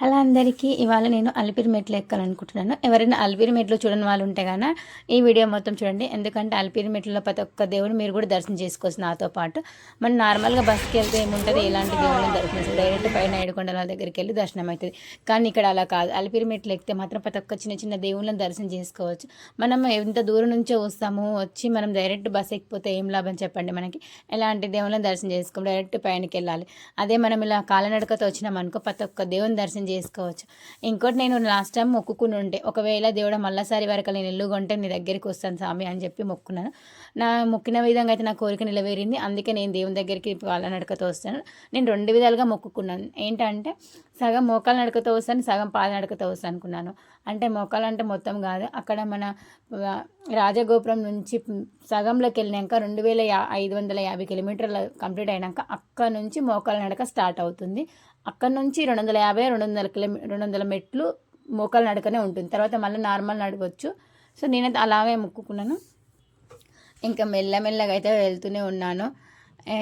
Hello అందరికీ ఇవాళ నేను అలిపిరి మెట్లు ఎక్కాలనుకుంటున్నాను. ఎవరైనా అలిపిరి మెట్లు చూడని వాళ్ళు ఉంటే గాన ఈ వీడియో మొత్తం చూడండి. ఎందుకంటే అలిపిరి మెట్లలో ప్రతి ఒక్క దేవుడు మీరు కూడా దర్శనం చేసుకోవచ్చు నాతో పాటు. మనం నార్మల్గా బస్కి వెళ్తే ఏముంటుంది? ఇలాంటి దేవుళ్ళని దర్శనం డైరెక్ట్ పైన ఏడుకొండల దగ్గరికి వెళ్ళి దర్శనం అవుతుంది కానీ ఇక్కడ అలా కాదు. అలిపిరి మెట్లు ఎక్కితే మాత్రం ప్రతి ఒక్క చిన్న చిన్న దేవుళ్ళని దర్శనం చేసుకోవచ్చు. మనం ఎంత దూరం నుంచో వస్తాము వచ్చి మనం డైరెక్ట్ బస్ ఎక్కిపోతే ఏం లాభం చెప్పండి మనకి? ఎలాంటి దేవుళ్ళని దర్శనం చేసుకోము? డైరెక్ట్ పైనకి వెళ్ళాలి. అదే మనం ఇలా కాలనడకతో వచ్చినాం అనుకో ప్రతి ఒక్క దేవుని దర్శనం చేసుకోవచ్చు. ఇంకోటి నేను లాస్ట్ టైం మొక్కుకుని ఉంటే ఒకవేళ దేవుడు మళ్ళీసారి వరకు నేను ఇల్లు కొంటే నీ దగ్గరికి వస్తాను స్వామి అని చెప్పి మొక్కున్నాను. నా మొక్కిన విధంగా అయితే నా కోరిక నిలవేరింది అందుకే నేను దేవుని దగ్గరికి కాలనడకతో వస్తాను. నేను రెండు విధాలుగా మొక్కుకున్నాను. ఏంటంటే సగం మోకాలు నడకతో వస్తాను సగం పాద నడకతో వస్తాను అనుకున్నాను. అంటే మోకాలు అంటే మొత్తం కాదు. అక్కడ మన రాజగోపురం నుంచి సగంలోకి వెళ్ళినాక రెండు వేల యా ఐదు వందల యాభై కిలోమీటర్లు కంప్లీట్ అయినాక అక్కడ నుంచి మోకాలు నడక స్టార్ట్ అవుతుంది. అక్కడ నుంచి రెండు వందల యాభై రెండు వందల కిలోమీ రెండు వందల మెట్లు మోకాల నడకనే ఉంటుంది. తర్వాత మళ్ళీ నార్మల్ నడవచ్చు. సో నేనైతే అలాగే మొక్కుకున్నాను. ఇంకా మెల్లమెల్లగా అయితే వెళ్తూనే ఉన్నాను.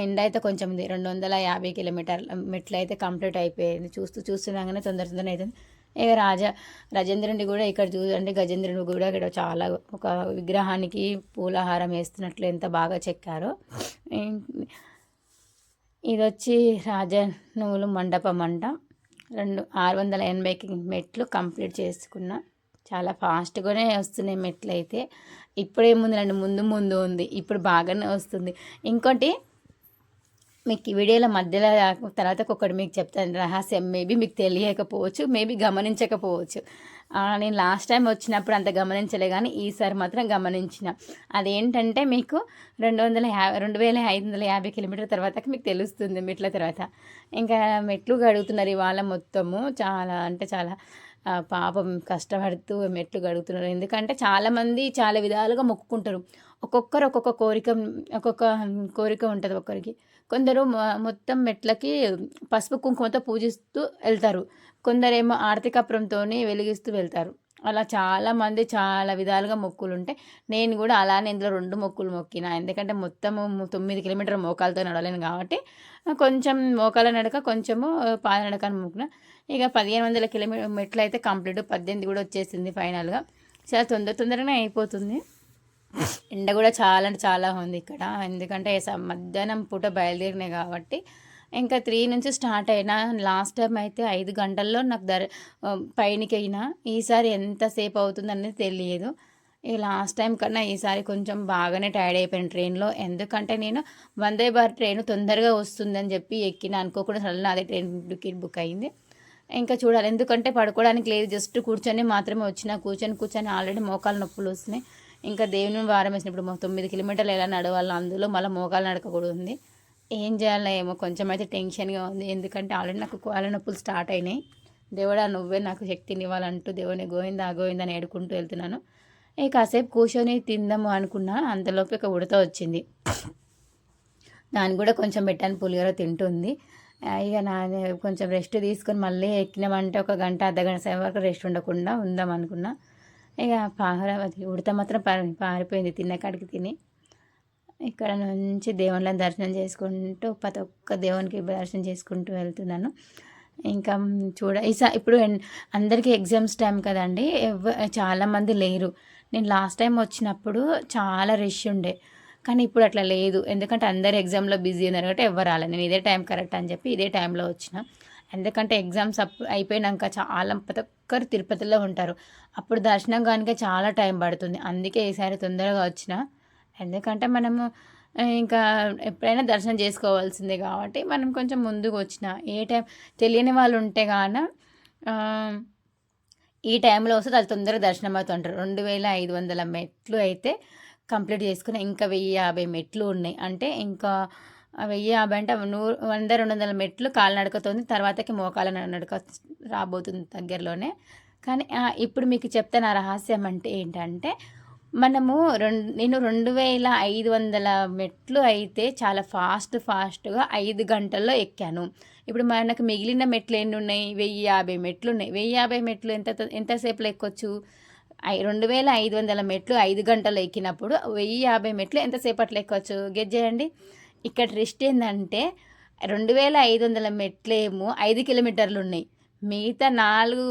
ఎండ అయితే కొంచెం ఉంది. రెండు వందల యాభై కిలోమీటర్ల మెట్లు అయితే కంప్లీట్ అయిపోయింది. చూస్తూ చూస్తున్నాగానే తొందర తొందర అవుతుంది ఇక రాజా రాజేంద్రుని కూడా ఇక్కడ చూడండి గజేంద్రుని కూడా ఇక్కడ చాలా ఒక విగ్రహానికి పూలహారం వేస్తున్నట్లు ఎంత బాగా చెక్కారో. ఇది వచ్చి రాజా నువ్వులు మండపం అంట. రెండు ఆరు వందల ఎనభైకి మెట్లు కంప్లీట్ చేసుకున్నా. చాలా ఫాస్ట్గానే వస్తున్నాయి మెట్లు అయితే ఇప్పుడేముంది రండి ముందు ముందు ఉంది. ఇప్పుడు బాగానే వస్తుంది. ఇంకోటి మీకు ఈ వీడియోలో మధ్యలో తర్వాత ఒకటి మీకు చెప్తాను. రహస్యం మేబీ మీకు తెలియకపోవచ్చు మేబీ గమనించకపోవచ్చు. నేను లాస్ట్ టైం వచ్చినప్పుడు అంత గమనించలే కానీ ఈసారి మాత్రం గమనించిన. అదేంటంటే మీకు రెండు వందల యాభై రెండు వేల ఐదు వందల యాభై కిలోమీటర్ తర్వాత మీకు తెలుస్తుంది మెట్ల తర్వాత. ఇంకా మెట్లు గడుగుతున్నారు ఇవాళ మొత్తము. చాలా అంటే చాలా పాపం కష్టపడుతూ మెట్లు గడుగుతున్నారు ఎందుకంటే చాలామంది చాలా విధాలుగా మొక్కుకుంటారు. ఒక్కొక్కరు ఒక్కొక్క కోరిక ఒక్కొక్క కోరిక ఉంటుంది ఒక్కరికి కొందరు మొత్తం మెట్లకి పసుపు కుంకుమతో పూజిస్తూ వెళ్తారు. కొందరేమో ఆర్థికపురంతో వెలిగిస్తూ వెళ్తారు. అలా చాలామంది చాలా విధాలుగా మొక్కులు ఉంటాయి నేను కూడా అలానే ఇందులో రెండు మొక్కులు మొక్కిన. ఎందుకంటే మొత్తము తొమ్మిది కిలోమీటర్ మోకాలతో నడవలేను కాబట్టి కొంచెం మోకాల నడక కొంచెము పాద నడక అని మొక్కిన. ఇక పదిహేను వందల కిలోమీటర్ మెట్లు అయితే కంప్లీట్ పద్దెనిమిది కూడా వచ్చేసింది ఫైనల్గా. చాలా తొందర తొందరగానే అయిపోతుంది. ఎండ కూడా చాలా అంటే చాలా ఉంది ఇక్కడ. ఎందుకంటే స- మధ్యాహ్నం పూట బయలుదేరినాయి కాబట్టి ఇంకా త్రీ నుంచి స్టార్ట్ అయినా లాస్ట్ టైం అయితే ఐదు గంటల్లో నాకు దర్ పైనకి అయినా ఈసారి ఎంతసేపు అవుతుందనేది తెలియదు. ఈ లాస్ట్ టైం కన్నా ఈసారి కొంచెం బాగానే టైర్డ్ అయిపోయాను ట్రైన్లో. ఎందుకంటే నేను వందే భారత్ ట్రైన్ తొందరగా వస్తుందని చెప్పి ఎక్కిన అనుకోకుండా సడన్ అదే ట్రైన్ టికెట్ బుక్ అయింది. ఇంకా చూడాలి. ఎందుకంటే పడుకోవడానికి లేదు. జస్ట్ కూర్చొని మాత్రమే వచ్చిన కూర్చొని కూర్చొని ఆల్రెడీ మోకాలు నొప్పులు వస్తున్నాయి. ఇంకా దేవుని వారం వేసినప్పుడు తొమ్మిది కిలోమీటర్లు ఎలా నడవాలి అందులో మళ్ళీ మోకాలు నడక కూడా ఉంది. ఏం చేయాలో ఏమో కొంచెం అయితే టెన్షన్గా ఉంది. ఎందుకంటే ఆల్రెడీ నాకు కాళ్ళ నొప్పులు స్టార్ట్ అయినాయి. దేవుడా నువ్వే నాకు శక్తిని ఇవ్వాలంటూ దేవుని గోయిందా గోవిందా అని ఏడుకుంటూ వెళ్తున్నాను. ఏ కాసేపు కూర్చొని తిందాము అనుకున్నా అంతలోపు ఇక ఉడత వచ్చింది. దాన్ని కూడా కొంచెం పెట్టాను పులిహోర తింటుంది. ఇక నా కొంచెం రెస్ట్ తీసుకొని మళ్ళీ ఎక్కినామంటే ఒక గంట అర్ధ గంట సేపు వరకు రెస్ట్ ఉండకుండా ఉందాం అనుకున్నా ఇక పాహర ఉడత మాత్రం పారి పారిపోయింది తిన్న కాడికి తిని. ఇక్కడ నుంచి దేవుళ్ళని దర్శనం చేసుకుంటూ ప్రతి ఒక్క దేవునికి దర్శనం చేసుకుంటూ వెళ్తున్నాను. ఇంకా చూడ ఈసా ఇప్పుడు ఎన్- అందరికీ ఎగ్జామ్స్ టైం కదండి. ఎవ చాలామంది లేరు. నేను లాస్ట్ టైం వచ్చినప్పుడు చాలా రష్ ఉండే. కానీ ఇప్పుడు అట్లా లేదు. ఎందుకంటే అందరు ఎగ్జామ్లో బిజీ ఉన్నారు కాబట్టి ఎవరు రాలే. నేను ఇదే టైం కరెక్ట్ అని చెప్పి ఇదే టైంలో వచ్చిన. ఎందుకంటే ఎగ్జామ్స్ అప్పుడు అయిపోయినాక చాలా ప్రతి ఒక్కరు తిరుపతిలో ఉంటారు. అప్పుడు దర్శనం కానీ చాలా టైం పడుతుంది. అందుకే ఈసారి తొందరగా వచ్చిన. ఎందుకంటే మనము ఇంకా ఎప్పుడైనా దర్శనం చేసుకోవాల్సిందే కాబట్టి మనం కొంచెం ముందుకు వచ్చిన ఏ టైం తెలియని వాళ్ళు ఉంటే గాన ఈ టైంలో వస్తే అది తొందరగా దర్శనం అవుతుంటారు. రెండు వేల ఐదు వందల మెట్లు అయితే కంప్లీట్ చేసుకుని ఇంకా వెయ్యి యాభై మెట్లు ఉన్నాయి. అంటే ఇంకా వెయ్యి యాభై అంటే నూరు వంద రెండు వందల మెట్లు కాలినడకతోంది తర్వాతకి మోకాల నడక రాబోతుంది దగ్గరలోనే. కానీ ఇప్పుడు మీకు చెప్తాను ఆ రహస్యం అంటే ఏంటంటే మనము రెండు నేను రెండు వేల ఐదు వందల మెట్లు అయితే చాలా ఫాస్ట్ ఫాస్ట్గా ఐదు గంటల్లో ఎక్కాను. ఇప్పుడు మనకు మిగిలిన మెట్లు ఎన్ని ఉన్నాయి? వెయ్యి యాభై మెట్లు ఉన్నాయి. వెయ్యి యాభై మెట్లు ఎంత ఎంతసేపులో ఎక్కొచ్చు? రెండు వేల ఐదు వందల మెట్లు ఐదు గంటలు ఎక్కినప్పుడు వెయ్యి యాభై మెట్లు ఎంతసేపట్లో ఎక్కొచ్చు? గెట్ చేయండి. ఇక్కడ రిస్ట్ ఏంటంటే రెండు వేల ఐదు వందల మెట్లేమో ఐదు కిలోమీటర్లు ఉన్నాయి. మిగతా నాలుగు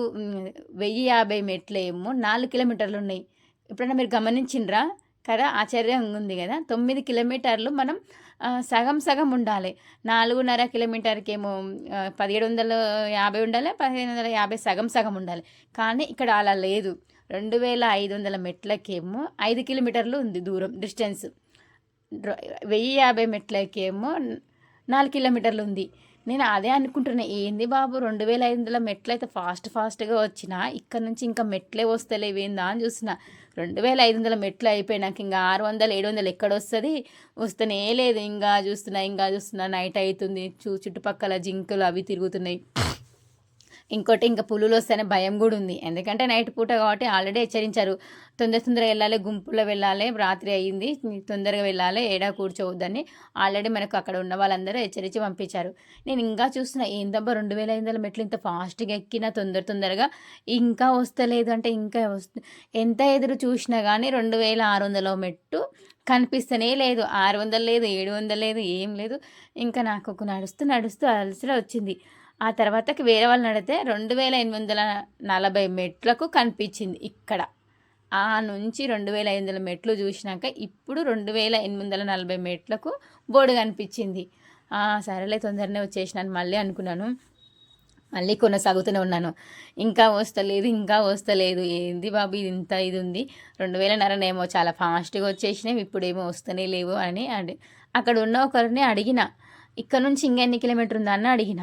వెయ్యి యాభై మెట్లు ఏమో నాలుగు కిలోమీటర్లు ఉన్నాయి. ఎప్పుడైనా మీరు గమనించిండ్రా కదా ఆశ్చర్యం ఉంది కదా. తొమ్మిది కిలోమీటర్లు మనం సగం సగం ఉండాలి. నాలుగున్నర కిలోమీటర్కి ఏమో పదిహేడు వందల యాభై ఉండాలి పదిహేను వందల యాభై సగం సగం ఉండాలి. కానీ ఇక్కడ అలా లేదు. రెండు వేల ఐదు వందల మెట్లకేమో ఐదు కిలోమీటర్లు ఉంది దూరం డిస్టెన్స్. వెయ్యి యాభై మెట్లకేమో నాలుగు కిలోమీటర్లు ఉంది. నేను అదే అనుకుంటున్నా. ఏంది బాబు? రెండు వేల ఐదు వందల మెట్లు అయితే ఫాస్ట్ ఫాస్ట్గా వచ్చిన ఇక్కడ నుంచి ఇంకా మెట్లే వస్తలేవేందా అని చూసిన రెండు వేల ఐదు వందల మెట్లు అయిపోయినాక ఇంకా ఆరు వందలు ఏడు వందలు ఎక్కడ వస్తుంది వస్తేనే లేదు. ఇంకా చూస్తున్నా ఇంకా చూస్తున్నా. నైట్ అవుతుంది చూ చుట్టుపక్కల జింకలు అవి తిరుగుతున్నాయి. ఇంకోటి ఇంకా పులులు వస్తేనే భయం కూడా ఉంది. ఎందుకంటే నైట్ పూట కాబట్టి ఆల్రెడీ హెచ్చరించారు. తొందర తొందరగా వెళ్ళాలి గుంపులో వెళ్ళాలి రాత్రి అయ్యింది తొందరగా వెళ్ళాలి ఏడా కూర్చోవద్దని ఆల్రెడీ మనకు అక్కడ ఉన్న వాళ్ళందరూ హెచ్చరించి పంపించారు. నేను ఇంకా చూస్తున్నా ఏందబ్బా రెండు వేల ఐదు వందల మెట్లు ఇంత ఫాస్ట్గా ఎక్కినా తొందర తొందరగా ఇంకా వస్తలేదు అంటే ఇంకా వస్తు ఎంత ఎదురు చూసినా కానీ రెండు వేల ఆరు వందల మెట్టు కనిపిస్తూనే లేదు. ఆరు వందలు లేదు ఏడు వందలు లేదు ఏం లేదు. ఇంకా నాకు ఒక నడుస్తూ నడుస్తూ అలసట వచ్చింది. ఆ తర్వాతకి వేరే వాళ్ళు నడితే రెండు వేల ఎనిమిది వందల నలభై మెట్లకు కనిపించింది ఇక్కడ. ఆ నుంచి రెండు వేల ఐదు వందల మెట్లు చూసినాక ఇప్పుడు రెండు వేల ఎనిమిది వందల నలభై మెట్లకు బోర్డు కనిపించింది. సరేలే తొందరనే వచ్చేసినాను మళ్ళీ అనుకున్నాను. మళ్ళీ కొనసాగుతూనే ఉన్నాను. ఇంకా వస్తలేదు ఇంకా వస్తలేదు. ఏంది బాబు ఇది ఇంత ఇది ఉంది. రెండు వేల నరనేమో చాలా ఫాస్ట్గా వచ్చేసినాయి ఇప్పుడేమో వస్తూనే లేవు అని అడి అక్కడ ఉన్న ఒకరిని అడిగిన. ఇక్కడ నుంచి ఇంకెన్ని కిలోమీటర్ ఉందా అని అడిగిన.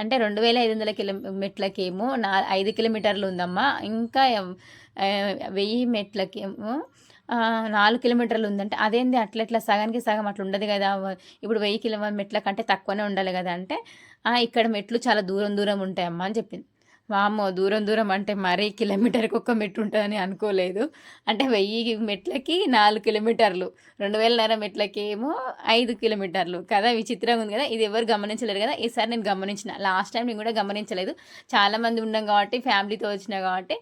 అంటే రెండు వేల ఐదు వందల కిలో మెట్లకేమో నా ఐదు కిలోమీటర్లు ఉందమ్మా. ఇంకా వెయ్యి మెట్లకేమో నాలుగు కిలోమీటర్లు ఉందంటే అదేంది? అట్లా ఇట్లా సగానికి సగం అట్లా ఉండదు కదా. ఇప్పుడు వెయ్యి కిలోమీటర్ల మెట్ల కంటే తక్కువనే ఉండాలి కదా అంటే ఇక్కడ మెట్లు చాలా దూరం దూరం ఉంటాయమ్మా అని చెప్పింది. వామ్మో దూరం దూరం అంటే మరీ కిలోమీటర్కి ఒక్క మెట్టు ఉంటుందని అనుకోలేదు. అంటే వెయ్యి మెట్లకి నాలుగు కిలోమీటర్లు. రెండు వేలన్నర మెట్లకి ఏమో ఐదు కిలోమీటర్లు. కదా విచిత్రంగా ఉంది కదా. ఇది ఎవరు గమనించలేరు కదా. ఈసారి నేను గమనించిన. లాస్ట్ టైం నేను కూడా గమనించలేదు. చాలామంది ఉన్నాం కాబట్టి ఫ్యామిలీతో వచ్చిన కాబట్టి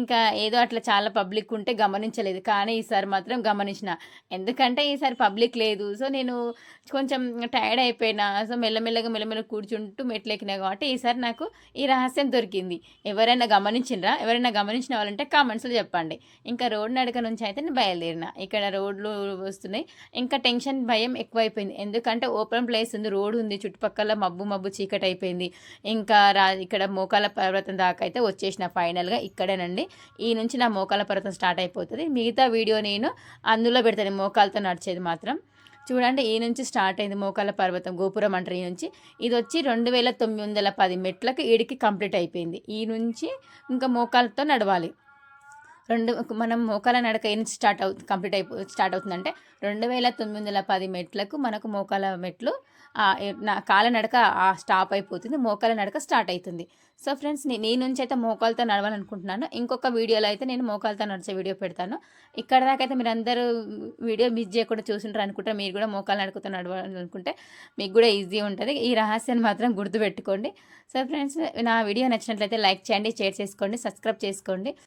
ఇంకా ఏదో అట్లా చాలా పబ్లిక్ ఉంటే గమనించలేదు. కానీ ఈసారి మాత్రం గమనించిన. ఎందుకంటే ఈసారి పబ్లిక్ లేదు. సో నేను కొంచెం టైర్డ్ అయిపోయినా. సో మెల్లమెల్లగా మెల్లమెల్లగా కూర్చుంటూ మెట్లు ఎక్కినా కాబట్టి ఈసారి నాకు ఈ రహస్యం దొరికింది. ఎవరైనా గమనించిండ్రా ఎవరైనా గమనించిన వాళ్ళంటే కామెంట్స్లో చెప్పండి. ఇంకా రోడ్ నడక నుంచి అయితే నేను బయలుదేరిన. ఇక్కడ రోడ్లు వస్తున్నాయి. ఇంకా టెన్షన్ భయం ఎక్కువైపోయింది. ఎందుకంటే ఓపెన్ ప్లేస్ ఉంది రోడ్ ఉంది. చుట్టుపక్కల మబ్బు మబ్బు చీకటి అయిపోయింది. ఇంకా రా ఇక్కడ మోకాల పర్వతం దాకా అయితే వచ్చేసిన ఫైనల్గా ఇక్కడేనండి. ఈ నుంచి నా మోకాల పర్వతం స్టార్ట్ అయిపోతుంది. మిగతా వీడియో నేను అందులో పెడతాను. మోకాలతో నడిచేది మాత్రం. చూడండి ఈ నుంచి స్టార్ట్ అయింది మోకాల పర్వతం గోపురం అంటారు ఈ నుంచి. ఇది వచ్చి రెండు వేల తొమ్మిది వందల పది మెట్లకు ఈడికి కంప్లీట్ అయిపోయింది. ఈ నుంచి ఇంకా మోకాలతో నడవాలి. రెండు మనం మోకాల నడక ఎన్ని నుంచి స్టార్ట్ అవుతుంది కంప్లీట్ అయిపో స్టార్ట్ అవుతుందంటే రెండు వేల తొమ్మిది వందల పది మెట్లకు మనకు మోకాల మెట్లు నా కాల నడక ఆ స్టాప్ అయిపోతుంది మోకాల నడక స్టార్ట్ అవుతుంది సో ఫ్రెండ్స్ నేను నుంచి అయితే మోకాలతో నడవాలనుకుంటున్నాను. ఇంకొక వీడియోలో అయితే నేను మోకాలతో నడిచే వీడియో పెడతాను. ఇక్కడ దాకా అయితే మీరు అందరూ వీడియో మిస్ చేయకుండా చూసింటారు అనుకుంటే మీరు కూడా మోకాల నడకతో నడవాలనుకుంటే మీకు కూడా ఈజీ ఉంటుంది. ఈ రహస్యాన్ని మాత్రం గుర్తుపెట్టుకోండి. సో ఫ్రెండ్స్ నా వీడియో నచ్చినట్లయితే లైక్ చేయండి షేర్ చేసుకోండి సబ్స్క్రైబ్ చేసుకోండి.